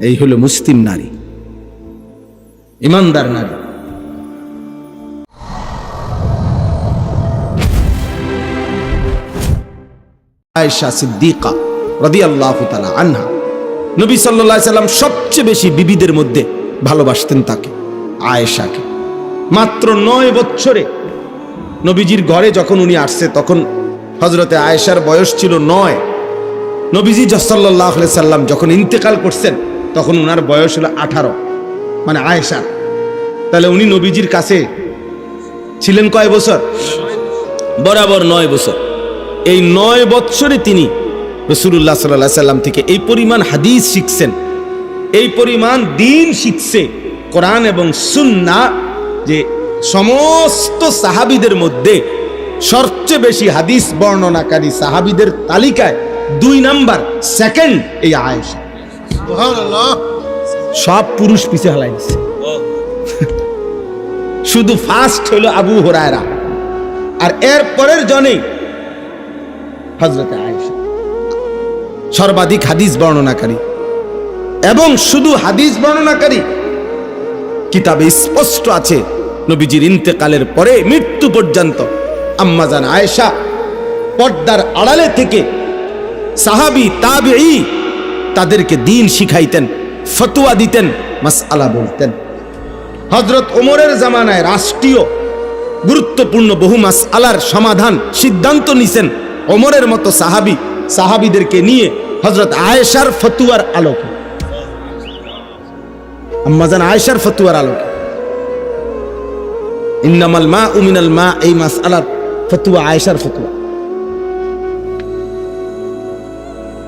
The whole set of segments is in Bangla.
এই হলো মুসলিম নারী। ইমানদার নারী। আয়েশা সিদ্দিকা রাদিয়াল্লাহু তাআলা আনহা। নবী আলাইহি সাল্লাম সবচেয়ে বেশি বিবিদের মধ্যে ভালোবাসতেন তাকে, আয়েশাকে। মাত্র নয় বছরে নবীজির ঘরে যখন উনি আসছে, তখন হজরতে আয়েশার বয়স ছিল নয়। নবীজি সাল্লাহ সাল্লাম যখন ইন্তেকাল করছেন তখন উনার বয়স হলো আঠারো মানে আয়েশা। তাহলে উনি নবীজির কাছে ছিলেন কয় বছর? বরাবর নয় বছর। এই নয় বৎসরে তিনি রসুল্লাহ সাল্লাহ সাল্লাম থেকে এই পরিমাণ হাদিস শিখছেন। এই পরিমাণ দিন শিখছে কোরআন এবং সুন্না যে সমস্ত সাহাবিদের মধ্যে সবচেয়ে বেশি হাদিস বর্ণনাকারী সাহাবিদের তালিকায় দুই নাম্বার সেকেন্ড এই আয়েশা। সব পুরুষ পিছে হালাই দিছে। শুধু ফার্স্ট হলো আবু হরায়রা। আর এর পরের জনেই হজরতে আয়েশা। সর্বাধিক হাদিস বর্ণনাকারী। এবং শুধু হাদিস বর্ণনাকারী কিতাবে স্পষ্ট আছে নবীজির ইন্তেকালের পরে মৃত্যু পর্যন্ত আম্মাজান আয়েশা পর্দার আড়ালে থেকে সাহাবি তাবেঈ তাদেরকে দিন শিখাইতেন, ফতুয়া দিতেন, মাসআলা বলতেন। হজরত ওমরের জামানায় রাষ্ট্রীয় গুরুত্বপূর্ণ বহু মাস আলার সমাধান সিদ্ধান্ত নিছেন ওমরের মতো সাহাবি, সাহাবিদেরকে নিয়ে হজরত আয়েশার ফতুয়ার আলোকে। আম্মাজান আয়েশার ফতুয়ার আলোকে। ইন্নামাল মা উমিনাল মা, এই মাস আলার ফতুয়া আয়েশার ফতুয়া।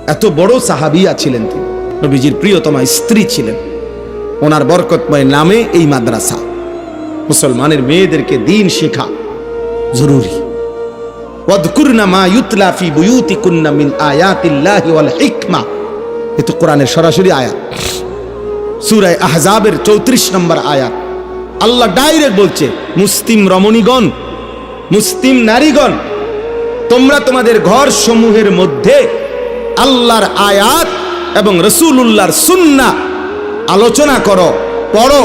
এত বড় সাহাবিয়া ছিলেন তিনি। নবীজির প্রিয়তমা স্ত্রী ছিলেন। ওনার বরকতময় নামে এই মাদ্রাসা। মুসলমানের মেয়েদেরকে দিন শেখা জরুরি। সরাসরি আয়াত। সূরা আহজাবের 34 নম্বর আল্লাহ ডাইরেক্ট বলছে, মুসলিম রমণীগণ, মুসলিম নারীগণ, তোমরা তোমাদের ঘর সমূহের মধ্যে আল্লাহর আয়াত এবং রসুলুল্লাহর সুন্না। আলোচনা করো, পড়ো,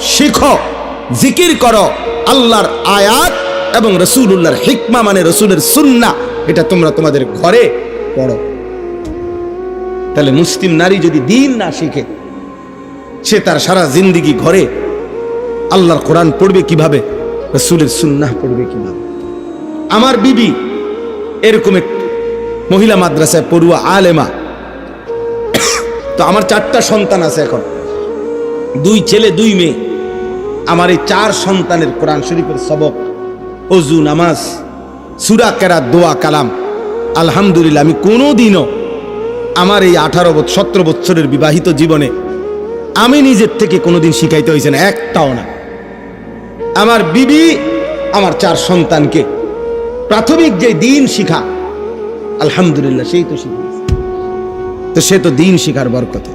শিখো, জিকির করো। আল্লাহর আয়াত এবং রসুলুল্লাহর হিকমা মানে রসুলের সুন্না। এটা তোমরা তোমাদের ঘরে পড়ো। তাহলে মুসলিম নারী যদি দিন না শিখে, সে তার সারা জিন্দিগি ঘরে আল্লাহর কোরআন পড়বে কীভাবে? রসুলের সুন্নাহ পড়বে কীভাবে? আমার বিবি এরকম মহিলা মাদ্রাসায় পড়ুয়া আলেমা। তো আমার চারটা সন্তান আছে এখন। দুই ছেলে, দুই মেয়ে। আমার এই চার সন্তানের কোরআন শরীফের সবক। অজু, নামাজ, সুরা কেরা দোয়া, কালাম। আলহামদুলিল্লাহ, আমি কোনো দিনও আমার এই আঠারো বছর সতেরো বছরের বিবাহিত জীবনে আমি নিজের থেকে কোনোদিন শিখাইতে হয়েছে না, একটাও না। আমার বিবি, আমার চার সন্তানকে প্রাথমিক যে দিন শিখা আলহামদুলিল্লাহ, সেই তো শিখিয়েছে তো সে তো দিন শিখার বরকতে।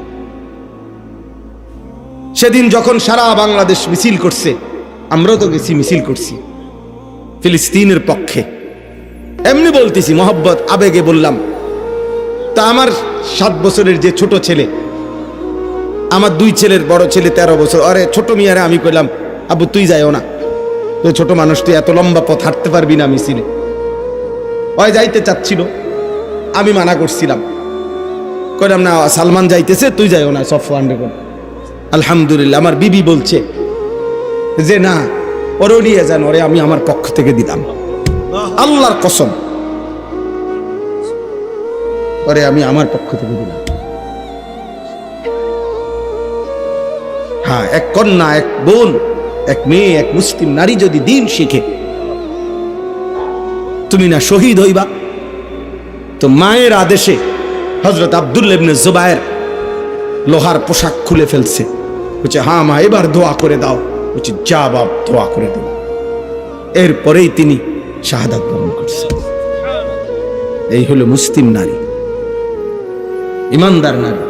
সেদিন যখন সারা বাংলাদেশ মিছিল করছে, আমরাও তো গেছি মিছিল করছি, ফিলিস্তিনের পক্ষে। এমনি বলতেছি, মোহব্বত, আবেগে বললাম, তা আমার সাত বছরের যে ছোট ছেলে, আমার দুই ছেলের বড় ছেলে তেরো বছর, আরে ছোট মিয়ারে আমি কইলাম আবু তুই যাইও না। তো ছোট মানুষ, তুই এত লম্বা পথ হাঁটতে পারবি না মিছিলে। ওই যাইতে চাচ্ছিল। আমি মানা করছিলাম। কইলাম, না, সালমান যাইতেছে, তুই যাইও না সফ রেকর্ড আলহামদুলিল্লাহ, আমার বিবি বলছে যে, না, ওরও নিয়ে যান, ওরে আমি আমার পক্ষ থেকে দিলাম। আল্লাহর কসম, ওরে আমি আমার পক্ষ থেকে দিলাম। হ্যাঁ এক কন্যা, এক বোন, এক মেয়ে, এক মুসলিম নারী যদি দিন শিখে, তুমি না শহীদ হইবা। তো মায়ের আদেশে হজরত আবদুল্লেবনে জুবায়ের লোহার পোশাক খুলে ফেলছে। বলছে হ্যাঁ মা, এবার দোয়া করে দাও। বলছে, যা বাপ, দোয়া করে দেব এরপরেই তিনি শাহাদাত বরণ করছেন। এই হলো মুসলিম নারী, ইমানদার নারী।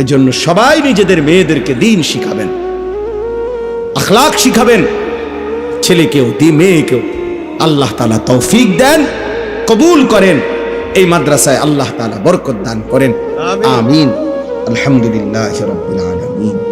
এজন্য সবাই নিজেদের মেয়েদেরকে দিন শিখাবেন আখলাক শিখাবেন, ছেলেকেও দি, মেয়েকেও। আল্লাহ তালা তৌফিক দেন কবুল করেন। এই মাদ্রাসায় আল্লাহ তালা বরকত দান করেন। আমিন। আলহামদুলিল্লাহ আলামিন।